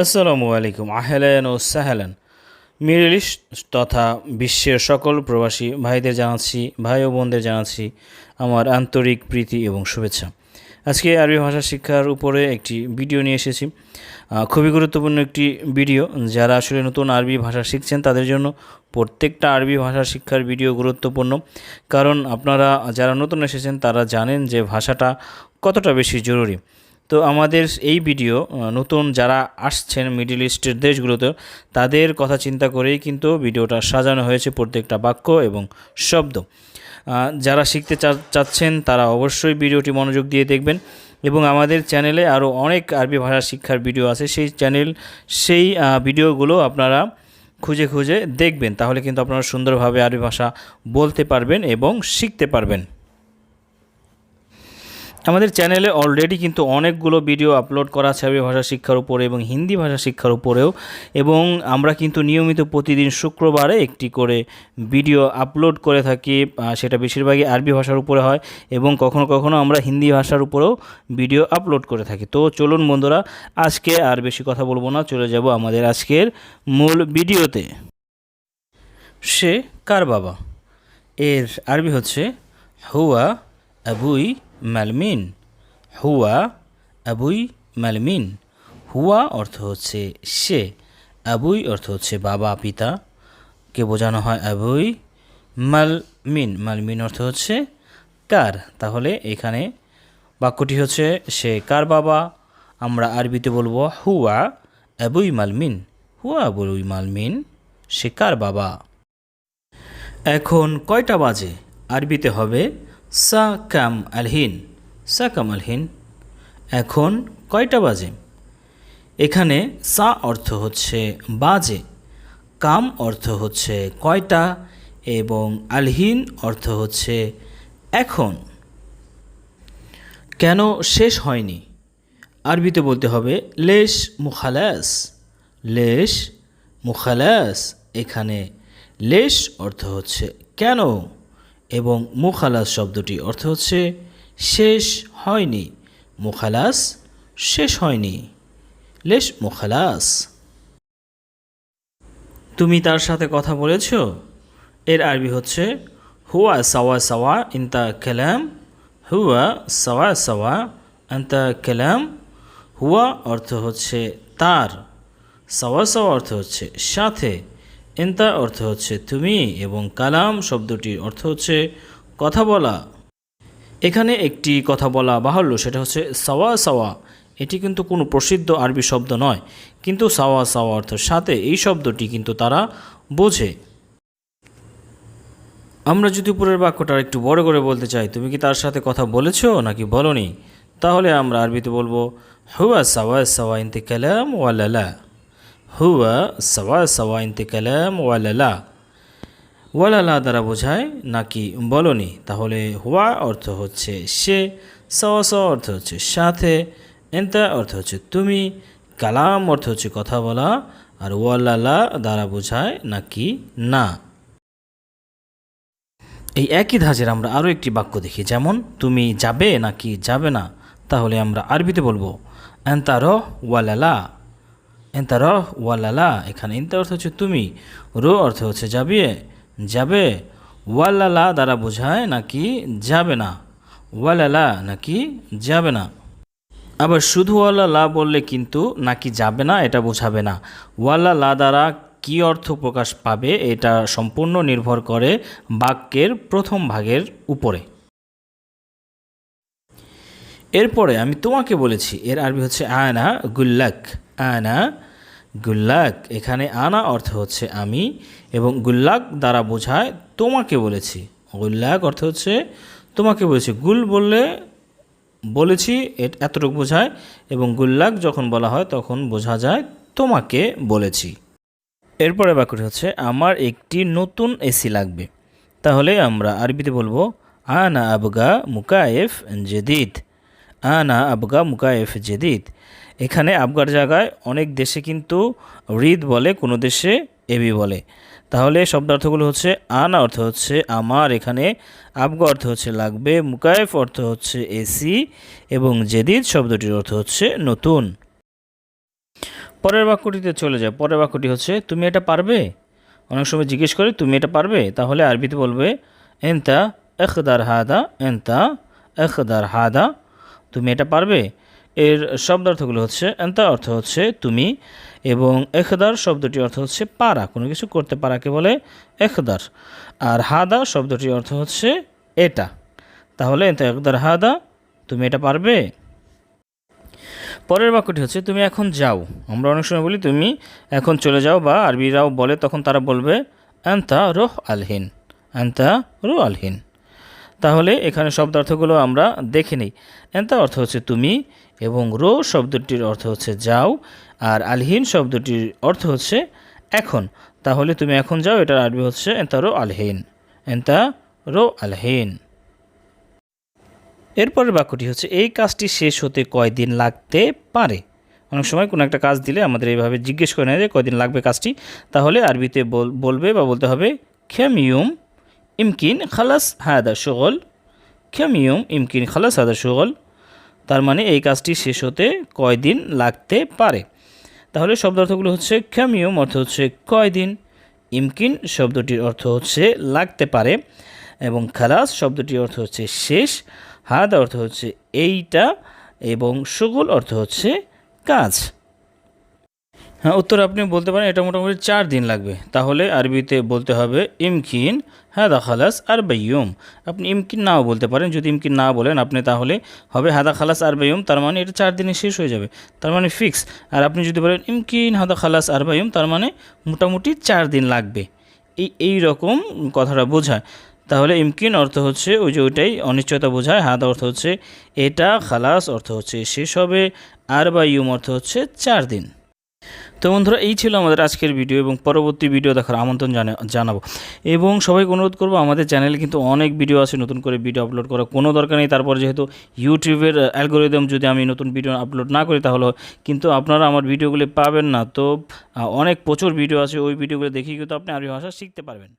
আসসালামু আলাইকুম, আহলেন ও সাহেলেন। Middle east তথা বিশ্বের সকল প্রবাসী ভাইদের জানাচ্ছি, ভাই ও বোনদের জানাচ্ছি আমার আন্তরিক প্রীতি এবং শুভেচ্ছা। আজকে আরবি ভাষা শিক্ষার উপরে একটি ভিডিও নিয়ে এসেছি। খুবই গুরুত্বপূর্ণ একটি ভিডিও। যারা আসলে নতুন আরবি ভাষা শিখছেন, তাদের জন্য প্রত্যেকটা আরবি ভাষা শিক্ষার ভিডিও গুরুত্বপূর্ণ। কারণ আপনারা, যারা নতুন এসেছেন, তারা জানেন যে ভাষাটা কতটা বেশি জরুরি। তো আমাদের এই ভিডিও নতুন যারা আসছেন মিডিল ইস্টের দেশগুলোতে, তাদের কথা চিন্তা করেই কিন্তু ভিডিওটা সাজানো হয়েছে প্রত্যেকটা বাক্য এবং শব্দ। যারা শিখতে চাচ্ছেন, তারা অবশ্যই ভিডিওটি মনোযোগ দিয়ে দেখবেন এবং আমাদের চ্যানেলে আরও অনেক আরবি ভাষা শিক্ষার ভিডিও আছে, সেই চ্যানেল, সেই ভিডিওগুলো আপনারা খুঁজে খুঁজে দেখবেন। তাহলে কিন্তু আপনারা সুন্দরভাবে আরবি ভাষা বলতে পারবেন এবং শিখতে পারবেন। আমাদের চ্যানেলে অলরেডি কিন্তু অনেকগুলো ভিডিও আপলোড করা আছে আরবি ভাষা শিক্ষার উপরে এবং হিন্দি ভাষা শিক্ষার উপরেও এবং আমরা কিন্তু নিয়মিত প্রতিদিন শুক্রবারে একটি করে ভিডিও আপলোড করে থাকি সেটা বেশিরভাগই আরবি ভাষার উপরে হয় এবং কখনো কখনো আমরা হিন্দি ভাষার উপরেও ভিডিও আপলোড করে থাকি। তো চলুন বন্ধুরা, আজকে আর বেশি কথা বলব না, চলে যাব আমাদের আজকের মূল ভিডিওতে সে কার বাবা? এর আরবি হচ্ছে হুয়া আবুই মালমিন। হুয়া আবুই মালমিন। হুয়া অর্থ হচ্ছে সে। আবুই অর্থ হচ্ছে বাবা, পিতা। কে বোঝানো হয় আবুই? মালমিন। মালমিন অর্থ হচ্ছে কার। তাহলে এখানে বাক্যটি হচ্ছে সে কার বাবা? আমরা আরবিতে বলব হুয়া আবুই মালমিন। হুয়া আবুই মালমিন, সে কার বাবা? এখন কয়টা বাজে? আরবিতে হবে সা কাম আলহিন সা কাম আলহিন এখন কয়টা বাজে? এখানে সা অর্থ হচ্ছে বাজে, কাম অর্থ হচ্ছে কয়টা, এবং আলহিন অর্থ হচ্ছে এখন। কেন শেষ হয়নি? আরবিতে বলতে হবে লেশ মুখালাস লেশ মুখালাস। এখানে লেশ অর্থ হচ্ছে কেন? এবং মুখালাস শব্দটি অর্থ হচ্ছে শেষ হয়নি। মুখালাস শেষ হয়নি। লেশ মুখালাস। তুমি তার সাথে কথা বলেছ? এর আরবি হচ্ছে, হুয়া সাওয়া সাওয়া ইনতা কেলাম, হুয়া সাওয়া সাওয়া আন্তা কেলাম। হুয়া অর্থ হচ্ছে তার। সাওয়া সাওয়া অর্থ হচ্ছে সাথে। ইনতা অর্থ হচ্ছে তুমি এবং কালাম শব্দটির অর্থ হচ্ছে কথা বলা। এখানে একটি কথা বলা বাহুল্য, সেটা হচ্ছে সাওয়া সাওয়া। এটি কিন্তু কোনো প্রসিদ্ধ আরবি শব্দ নয়, কিন্তু সাওয়া সাওয়া অর্থ সাথে এই শব্দটি কিন্তু তারা বোঝে। আমরা যদি উপরের বাক্যটা একটু বড় করে বলতে চাই, তুমি কি তার সাথে কথা বলেছ নাকি বলনি? তাহলে আমরা আরবিতে বলব, হুয়া সাওয়া সাওয়া ইনতে কালাম ওয়ালালা হুয়া সাওয়া সাওয়া ইনতে কালাম ওয়ালালা ওয়ালালা দ্বারা বোঝায় নাকি বলনি। তাহলে হুয়া অর্থ হচ্ছে সে, সাওয়া সাওয়া অর্থ হচ্ছে সাথে এন্তা অর্থ হচ্ছে তুমি, কালাম অর্থ হচ্ছে কথা বলা, আর ওয়ালালা দ্বারা বোঝায় নাকি না। এই একই ধাঁচের আমরা আরও একটি বাক্য দেখি, যেমন, তুমি যাবে নাকি যাবে না? তাহলে আমরা আরবিতে বলব রহ ওয়ালালা এন্তা রহ ওয়ালালা, এখানে ইন্তা অর্থ হচ্ছে তুমি। রো অর্থ হচ্ছে যাবে যাবে। ওয়ালালা দ্বারা বোঝায় নাকি যাবে না। ওয়ালালা নাকি যাবে না। আবার শুধু ওয়াল্লা বললে কিন্তু নাকি যাবে না, এটা বোঝাবে না। ওয়াল্লা দ্বারা কী অর্থ প্রকাশ পাবে, এটা সম্পূর্ণ নির্ভর করে বাক্যের প্রথম ভাগের উপরে। এরপরে আমি তোমাকে বলেছি, এর আরবি হচ্ছে আয়না গুল্লাক আয়না গুল্লাক, এখানে আনা অর্থ হচ্ছে আমি, এবং গুল্লাক দ্বারা বোঝায় তোমাকে বলেছি। গুল্লাক অর্থ হচ্ছে তোমাকে বলেছি। গুল বললে বলেছি এতটুকু বোঝায়, এবং গুল্লাক যখন বলা হয় তখন বোঝা যায় তোমাকে বলেছি। এরপরে বাক্যটি হচ্ছে, আমার একটি নতুন এসি লাগবে। তাহলে আমরা আরবিতে বলব, আনা আবগা মুকায়েফ জেদিদ। আনা আবগা মুকায়েফ জেদিদ। এখানে আবগার জায়গায় অনেক দেশে কিন্তু রিদ বলে, কোনো দেশে এবি বলে। তাহলে শব্দার্থগুলো হচ্ছে আনা অর্থ হচ্ছে আমার, এখানে আবগা অর্থ হচ্ছে লাগবে, মুকায়েফ অর্থ হচ্ছে এসি, এবং জেদিদ শব্দটির অর্থ হচ্ছে নতুন। পরের বাক্যটিতে চলে যায় পরের বাক্যটি হচ্ছে, তুমি এটা পারবে? অনেক সময় জিজ্ঞেস করে, তুমি এটা পারবে? তাহলে আরবিতে বলবে, এনতা এখদার হাদা, এনতা এখদার হাদা তুমি এটা পারবে? এর শব্দার্থগুলো হচ্ছে, এনতা অর্থ হচ্ছে তুমি, এবং এখদার শব্দটি অর্থ হচ্ছে পারা, কোনো কিছু করতে পারাকে বলে এখদার আর হাদা শব্দটির অর্থ হচ্ছে এটা। তাহলে এনতা একদার হাদা তুমি এটা পারবে? পরের বাক্যটি হচ্ছে, তুমি এখন যাও। আমরা অনেক সময় বলি, তুমি এখন চলে যাও বা আরবিরাও বলে, তখন তারা বলবে আন্তা রোহ আলহিন আন্তা রো আলহিন তাহলে এখানে শব্দার্থগুলো আমরা দেখে নিই। এন্তা অর্থ হচ্ছে তুমি এবং রো শব্দটির অর্থ হচ্ছে যাও, আর আলহিন শব্দটির অর্থ হচ্ছে এখন। তাহলে তুমি এখন যাও, এটার আরবি হচ্ছে এন্তা রো আলহিন। এন্তা রো আলহিন। এরপরের বাক্যটি হচ্ছে, এই কাজটি শেষ হতে কয়দিন লাগতে পারে? অনেক সময় কোনো একটা কাজ দিলে আমাদের এইভাবে জিজ্ঞেস করে নেয় যে কয়দিন লাগবে কাজটি। তাহলে আরবিতে বল- বলবে বা বলতে হবে খেমিউম ইমকিন খালাস হাদা সুগল খেমিউম ইমকিন খালাস হাদা সুগল তার মানে এই কাজটি শেষ হতে কয়দিন লাগতে পারে? তাহলে শব্দার্থগুলো হচ্ছে খেমিউম অর্থ হচ্ছে কয়দিন। ইমকিন শব্দটির অর্থ হচ্ছে লাগতে পারে এবং খালাস শব্দটির অর্থ হচ্ছে শেষ। হাদ অর্থ হচ্ছে এইটা এবং সুগুল অর্থ হচ্ছে কাজ। হ্যাঁ উত্তর আপনি বলতে পারেন, এটা মোটামুটি চার দিন লাগবে। তাহলে আরবিতে বলতে হবে, ইমকিন, হাদা খালাস আর বাইয়ুম আপনি ইমকিন নাও বলতে পারেন, যদি ইমকিন না বলেন, আপনি তাহলে হবে হাদা খালাস আর বাইয়ুম তার মানে এটা চার দিনে শেষ হয়ে যাবে। তার মানে ফিক্স আর আপনি যদি বলেন, ইমকিন, হাদা খালাস আর বাইয়ুম তার মানে মোটামুটি চার দিন লাগবে। এই এই রকম কথাটা বোঝায়। তাহলে ইমকিন অর্থ হচ্ছে, ওই যে ওইটাই অনিশ্চয়তা বোঝায়, হাদা অর্থ হচ্ছে এটা, খালাস অর্থ হচ্ছে শেষ হবে আর বা ইউম অর্থ হচ্ছে চার দিন। তো বন্ধুরা, এই ছিল আমাদের আজকের ভিডিও এবং পরবর্তী ভিডিও দেখার আমন্ত্রণ জানা, জানাব। এবং সবাইকে অনুরোধ করব, আমাদের চ্যানেলে কিন্তু অনেক ভিডিও আছে, নতুন করে ভিডিও আপলোড করার কোনো দরকার নেই। তারপর যেহেতু ইউটিউবের অ্যালগোরিদম যদি আমি নতুন ভিডিও আপলোড না করি, তাহলে কিন্তু আপনারা আমার ভিডিওগুলি পাবেন না। তো অনেক প্রচুর ভিডিও আছে, ওই ভিডিওগুলো দেখে কিন্তু আপনি আরবি ভাষা শিখতে পারবেন।